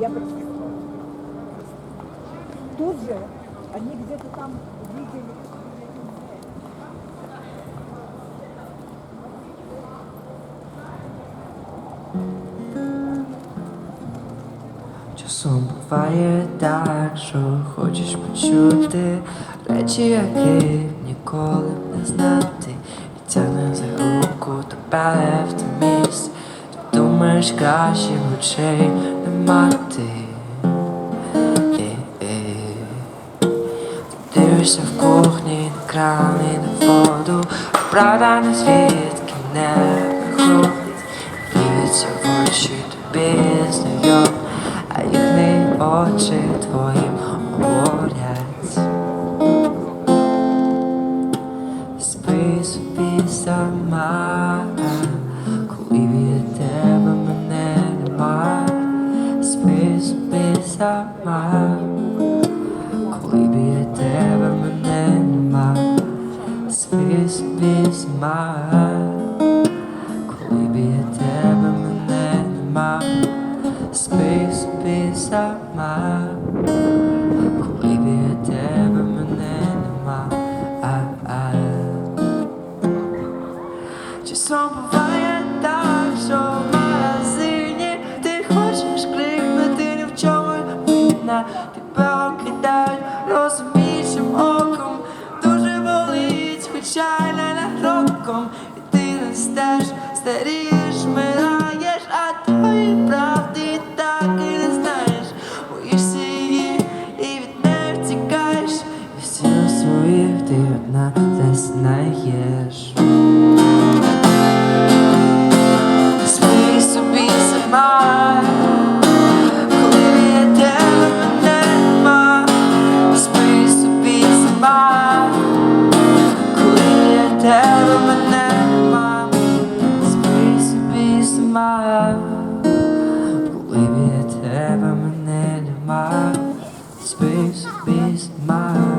Я прочитала. Тут же они где-то там видели. Часом буває так, що хочеш почути речі, яких ніколи не знати, і тягне за руку тебе в те місце. Ти думаєш краще очей мати. Дивишся в кухні на кран і на воду, а правда не звідки не приходить. Дивиться в очі тобі знайомі, а їхні очі твоїм говорять. Спи собі сама, сама, коли біля тебе мене нема. Спи собі сама, коли біля тебе мене нема. Спи собі сама, коли біля тебе мене нема. А-а. Часом вина Тебе окидають розуміючим оком. Дуже болить, хоча й не роком І ти не стеж, старієш, вмираєш, а тої правди так і не знаєш. Боїшся її і від неї втікаєш. І всі своїх ти одна заснаєш Спи собі сама, біля тебе мене нема. Спи собі сама.